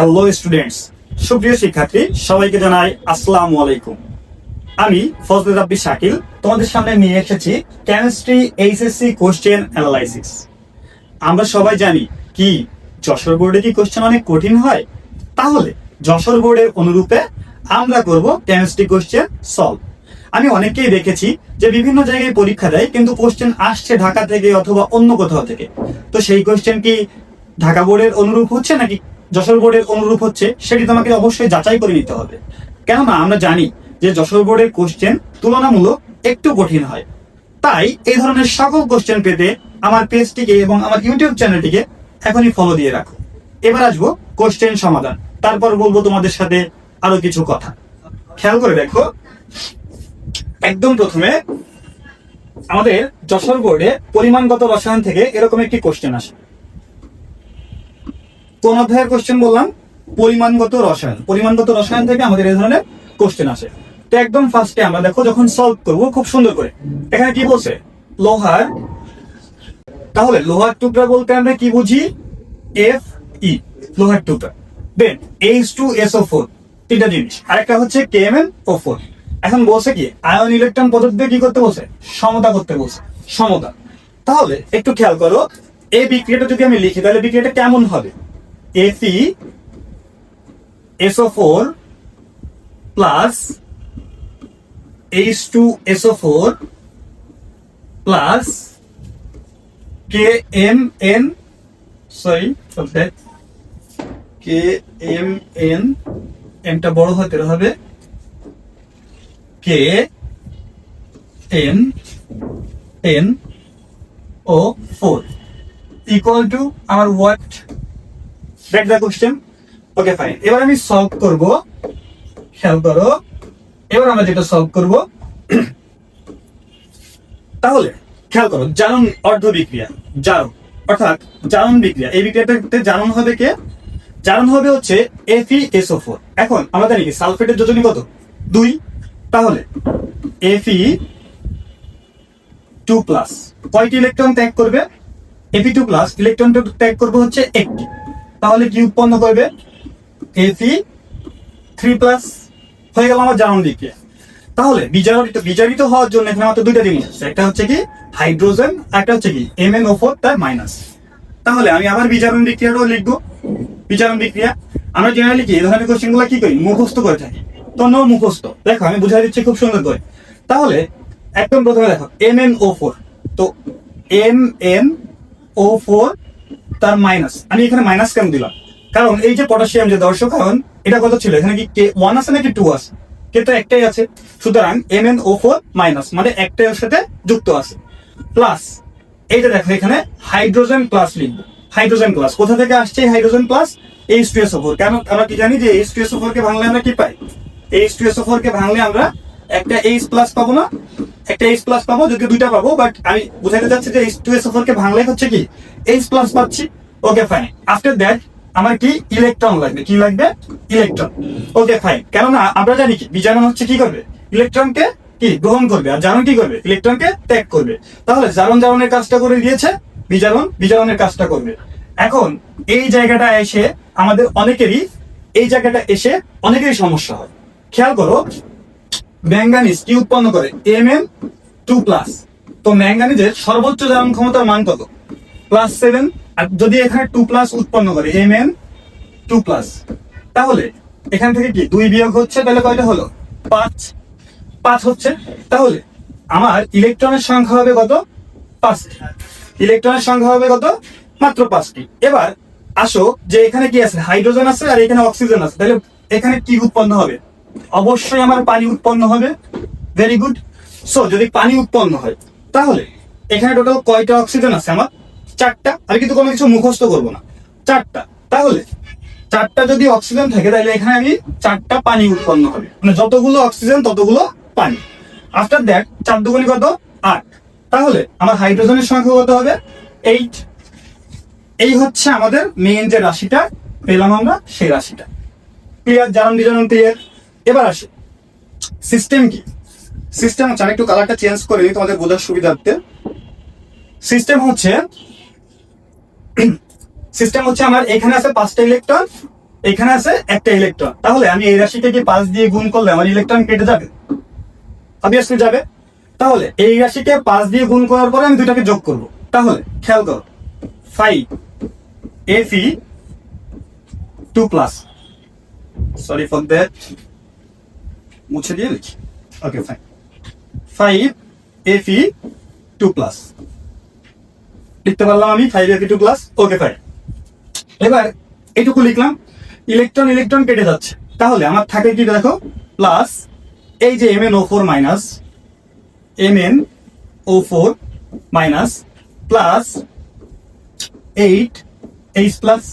Hello students সুপ্রিয় শিক্ষার্থী, সবাইকে জানাই আসসালামু আলাইকুম। আমি ফজলে রাব্বি শাকিল, তোমাদের সামনে নিয়ে এসেছি কেমিস্ট্রি এইচএসসি কোশ্চেন অ্যানালাইসিস আমরা সবাই জানি কি, যশোর বোর্ডে কি কোশ্চেন অনেক কঠিন হয়? তাহলে যশোর বোর্ডের অনুরূপে আমরা করব কেমিস্ট্রি কোশ্চেন সলভ আমি অনেককেই দেখেছি যে বিভিন্ন জায়গায় পরীক্ষা দেয়, কিন্তু কোশ্চেন আসছে ঢাকা থেকে অথবা অন্য কোথাও থেকে। তো সেই কোশ্চেন কি ঢাকা বোর্ডের অনুরূপ হচ্ছে নাকি যশোর বোর্ডের অনুরূপ হচ্ছে, সেটি তোমাকে অবশ্যই যাচাই করে নিতে হবে। কেননা আমরা জানি যে যশোর বোর্ডের কোশ্চেন তুলনামূলক একটু কঠিন হয়। তাই এই ধরনের সকল কোশ্চেন পেতে আমার পেজটিকে এবং আমার ইউটিউব চ্যানেলটিকে এখনই ফলো দিয়ে রাখো। এবার আসব কোশ্চেন সমাধান। তারপর বলব তোমাদের সাথে আরও কিছু কথা। খেয়াল করে দেখো, একদম প্রথমে আমাদের যশোর বোর্ডে পরিমাণগত রসায়ন থেকে এরকম একটি কোশ্চেন আসে। কোন অধ্যায়ের কোশ্চেন বললাম, পরিমাণগত রসায়ন। পরিমাণগত রসায়ন থেকে আমাদের এই ধরনের কোশ্চেন আসে। তো একদম ফার্স্টে আমরা দেখো যখন সলভ করব, খুব সুন্দর করে। এখানে কি বলছে? লোহার, তাহলে লোহার টুকরা বলতে আমরা কি বুঝি? এফ ই লোহার টুকরা। Then H two S O four তিনটা জিনিস। আরেকটা হচ্ছে K M N O four এখন বলছে কি আয়ন ইলেকট্রন পদ্ধতিতে কি করতে বলছে? সমতা করতে বলছে। সমতা। তাহলে একটু খেয়াল করো, এই বিক্রিয়াটা যদি আমি লিখি, তাহলে বিক্রিয়াটা কেমন হবে? FE SO four plus H two SO four plus K M N sorry K M N এমটা বড় হতে হবে। K N N O four equal to আমার what that the question okay fine এবার আমি সলভ করব। খেয়াল করো। এবার আমরা যেটা সলভ করব, তাহলে খেয়াল করো, জারণ অর্ধ বিক্রিয়া, জারণ। অর্থাৎ জারণ বিক্রিয়া। এই বিক্রিয়াটাতে জারণ হবে কে? জারণ হবে হচ্ছে এফি এসও ফোর এখন জানি কি, সালফেটের যোজনী কত? দুই। তাহলে এফি টু প্লাস কয়টি ইলেকট্রন ত্যাগ করবে? এফি টু প্লাস ইলেকট্রন ত্যাগ করবে হচ্ছে একটি। তাহলে কি উৎপন্ন করবে? এফি থ্রি প্লাস হয়ে গেল আমার জারণ বিক্রিয়া তাহলে বিজারিত বিজারিত হওয়ার জন্য এখানে মাত্র দুইটা জিনিস আছে। একটা হচ্ছে কি, হাইড্রোজেন একটা হচ্ছে কি এম এন ও ফোর তার মাইনাস তাহলে আমি আবার বিজারণ বিক্রিয়াটাও লিখব। বিজারণ বিক্রিয়া। আমরা জেনারেলি কি, এই ধরনের কোশ্চেনগুলো কি করি? মুখস্থ করে থাকি। তো নো মুখস্থ। দেখো, আমি বুঝাই দিচ্ছি খুব সুন্দর করে। তাহলে একদম প্রথমে দেখো এম এন ও ফোর তো এম এন ও ফোর তার মাইনাস আমি এখানে মাইনাস কেন দিলাম? কারণ এই যে পটাশিয়াম যে দর্শক, কারণ এটা কত ছিল? এখানে কি কে ওয়ান আছে নাকি টু আছে? কে তো একটাই আছে। সুতরাং M N O four minus মানে একটাই সাথে যুক্ত আছে। প্লাস এইটা দেখো এখানে হাইড্রোজেন প্লাস লিখব। হাইড্রোজেন প্লাস কোথা থেকে আসছে hydrogen plus H two S কেন আমরা কি জানি যে এইচ টু এস কে ভাঙলে আমরা কি পাই? এইচ টু এস কে ভাঙলে আমরা একটা এইচ প্লাস পাবো না? একটা এইচ প্লাস পাবো, যদি দুইটা পাবো বাট আমি বুঝাতে চাচ্ছি যে এইচ টু এস কে ভাঙলে হচ্ছে কি? এইচ প্লাস পাচ্ছি ওকে ফাইন আফটার দ্যাট আমার কি ইলেকট্রন লাগবে? কি লাগবে? ইলেকট্রন ওকে ফাইন কেননা, আমরা জানি কি বিজারণ হচ্ছে কি করবে? ইলেকট্রনকে কি? গ্রহণ করবে। আর জারণ কি করবে? ইলেকট্রনকে ত্যাগ করবে। তাহলে জারণ জারণের কাজটা করে দিয়েছে বিজারণ বিজারণের কাজটা করবে। এখন, এই জায়গাটা এসে আমাদের অনেকেরই, এই জায়গাটা এসে অনেকেরই সমস্যা হয়। খেয়াল করো ম্যাঙ্গানিজ কি উৎপন্ন করে? এম এম টু প্লাস তো ম্যাঙ্গানিজের সর্বোচ্চ জারণ ক্ষমতার মান কত? প্লাস সেভেন আর যদি এখানে টু প্লাস উৎপন্ন করে এম এন টু প্লাস তাহলে এখান থেকে কি দুই বিয়োগ হচ্ছে? তাহলে কয়টা হলো? পাঁচ। পাঁচ হচ্ছে। তাহলে আমার ইলেকট্রনের সংখ্যা হবে কত? পাঁচটি। ইলেকট্রনের সংখ্যা হবে কত? মাত্র পাঁচটি। এবার আসো যে এখানে কি আছে? হাইড্রোজেন আছে আর এখানে অক্সিজেন আছে। তাহলে এখানে কি উৎপন্ন হবে? অবশ্যই আমার পানি উৎপন্ন হবে। ভেরি গুড সো যদি পানি উৎপন্ন হয়, তাহলে এখানে টোটাল কয়টা অক্সিজেন আছে আমার? চারটা। আমি কিন্তু কোনো কিছু মুখস্থ করব না। চারটা। তাহলে চারটা যদি অক্সিজেন থাকে, তাহলে এখানে আমি চারটা পানি উৎপন্ন হবে। মানে যতগুলো অক্সিজেন ততগুলো পানি। আফটার দ্যাট চার দুগুণি কত? আট। তাহলে আমার হাইড্রোজেনের সংখ্যা কত হবে? এইট এই হচ্ছে আমাদের মেইন যে রাশিটা, পেলাম আমরা সেই রাশিটা। ক্লিয়ার জারণ বিজারণ ক্লিয়ার এবার আসে। সিস্টেম কি? সিস্টেম হচ্ছে একটু কালারটা চেঞ্জ করে দিই তোমাদের বোঝার সুবিধার্থে। সিস্টেম হচ্ছে সিস্টেম হচ্ছে আমার, এখানে আছে পাঁচটা ইলেকট্রন এখানে আছে একটা ইলেকট্রন তাহলে আমি এই রাশিকে কি পাঁচ দিয়ে গুণ করলে আমার ইলেকট্রন কেটে যাবে? অবভিয়াসলি যাবে। তাহলে এই রাশিকে পাঁচ দিয়ে গুণ করার পরে আমি দুটাকে যোগ করব। তাহলে, খেয়াল করো five F two plus sorry for that মুছে দিয়ে লিখি। Okay fine five F two plus লিখতে পারলাম আমি five F two plus okay fine এবার এটুকু লিখলাম। ইলেকট্রন ইলেকট্রন কেটে যাচ্ছে। তাহলে আমার থাকে কি দেখো? প্লাস এই যে M N O four minus M N O four minus plus eight H plus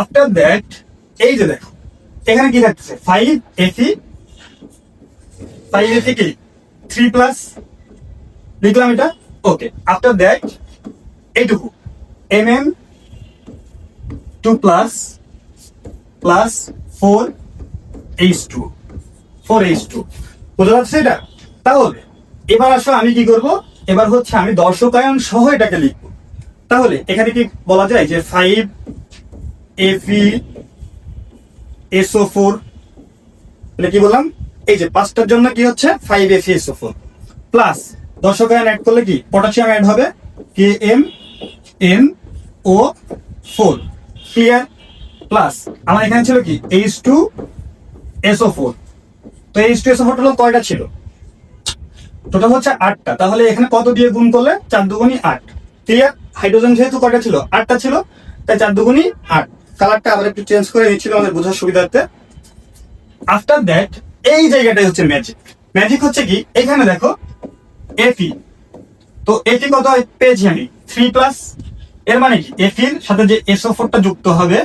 after that এই যে দেখো। এখানে কি থাকতেছে? ফাইভ এসি ফাইভ এসি কি? থ্রি প্লাস লিখলাম এটা? ওকে আফটার দ্যাট এইটুকু। M M two plus plus four H two four H two বোঝা যাচ্ছে এটা? তাহলে, এবার আসো আমি কি করব? এবার হচ্ছে আমি দর্শকায়ন সহ এটাকে লিখব। তাহলে, এখানে কি বলা যায় যে ফাইভ এফি এসও ফোর এটা কি বললাম? এই যে পাঁচটার জন্য কি হচ্ছে? Five FE SO four plus দর্শকায়ন add করলে কি? পটাশিয়াম অ্যাড হবে। K M N O four clear plus আমার এখানে ছিল কি? এইচ টু এসও ফোর তো H two SO four total কয়টা ছিল? টোটাল হচ্ছে আটটা। তাহলে এখানে কত দিয়ে গুণ করলে? চার দুগুণি আট। ক্লিয়ার হাইড্রোজেন যেহেতু কয়টা ছিল? আটটা ছিল। তাই চার দুগুণি আট। কালারটা আবার একটু চেঞ্জ করে নিচ্ছিল আমাদের বোঝার সুবিধার্থে। আফটার দ্যাট এই জায়গাটাই হচ্ছে ম্যাজিক ম্যাজিক হচ্ছে কি? এখানে দেখো এফি তো এফি কত পেয়েছি আমি। থ্রি প্লাস এর মানে কি? এফির সাথে যে এসও যুক্ত হবে,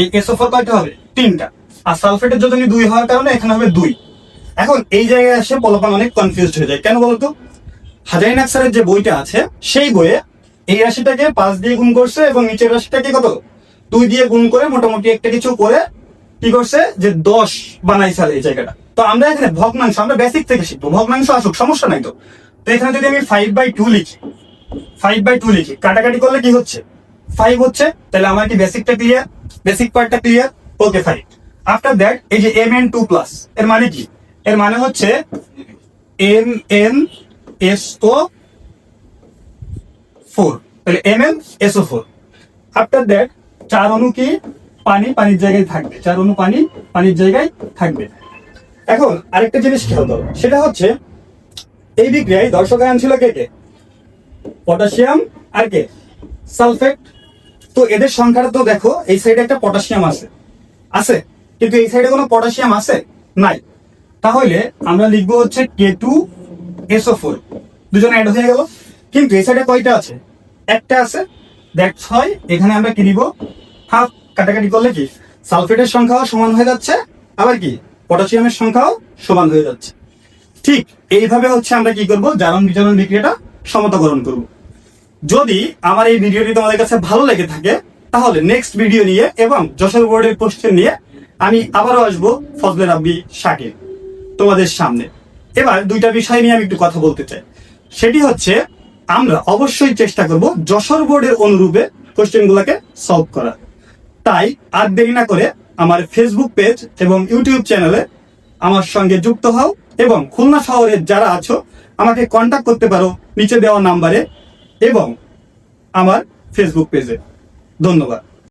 এই এসও ফোর কয়টা হবে? তিনটা। আর সালফেটের যদি দুই হওয়ার কারণে এখানে হবে দুই। এখন এই জায়গায় এসে পলপান অনেক কনফিউজড হয়ে যায়। কেন বলতো? হাজারি নাকসারের যে বইটা আছে, সেই বইয়ে এই রাশিটাকে পাঁচ দিয়ে গুণ করছে এবং নিচের রাশিটাকে কত? দুই দিয়ে গুণ করে মোটামুটি একটা কিছু করে কি করছে যে দশ বানাই আর এই জায়গাটা। তো আমরা এখানে ভগ্নাংশ, আমরা বেসিক থেকে শিখব। ভগ্নাংশ আসুক, সমস্যা নাই তো। তো এখানে যদি আমি ফাইভ বাই টু লিখি ফাইভ বাই টু লিখি, কাটাকাটি করলে কি হচ্ছে? ফাইভ হচ্ছে, তাহলে আমার কি বেসিকটা ক্লিয়ার বেসিক পার্টটা clear okay five after that এই যে এম এন টু প্লাস এর মানে কি? এর মানে হচ্ছে M N S O four তাহলে M N S O four after that চার অণু কি পানি, পানির জায়গায় থাকবে। চার অণু পানি, পানির জায়গায় থাকবে। এখন আরেকটা জিনিস খেয়াল করো, সেটা হচ্ছে এই বিক্রিয়ায় দর্শকায়ন ছিল কে কে? পটাশিয়াম আর কে? সালফেট। তো এদের সংখ্যাটা তো দেখো, এই সাইডে একটা পটাশিয়াম আছে। আছে, কিন্তু এই সাইডে কোনো পটাশিয়াম আছে? নাই। তাহলে আমরা লিখব হচ্ছে K two S O four দুজন অ্যাড হয়ে গেল। কিন্তু এই সাইডে কয়টা আছে? একটা আছে দেখ ছয় এখানে আমরা কি হাফ কাটাকাটি করলে কি? সালফেটের সংখ্যাও সমান হয়ে যাচ্ছে, আবার কি? পটাশিয়ামের সংখ্যাও সমান হয়ে যাচ্ছে। ঠিক এইভাবে হচ্ছে আমরা কি করব? জারণ বিজারণ বিক্রিয়াটা সমতাকরণ করব। যদি আমার এই ভিডিওটি তোমাদের কাছে ভালো লেগে থাকে, তাহলে নেক্সট ভিডিও নিয়ে এবং যশোর বোর্ডের কোশ্চেন নিয়ে আমি আবারও আসব ফজলে রাব্বি শাকির তোমাদের সামনে। এবার দুইটা বিষয় নিয়ে আমি একটু কথা বলতে চাই। সেটি হচ্ছে, আমরা অবশ্যই চেষ্টা করব যশোর বোর্ডের অনুরূপে কোশ্চেনগুলোকে সলভ করার। তাই আর দেরি না করে আমার ফেসবুক পেজ এবং ইউটিউব চ্যানেলে আমার সঙ্গে যুক্ত হও এবং খুলনা শহরে যারা আছো, আমাকে কন্ট্যাক্ট করতে পারো নিচে দেওয়া নাম্বারে এবং আমার ফেসবুক পেজে ধন্যবাদ।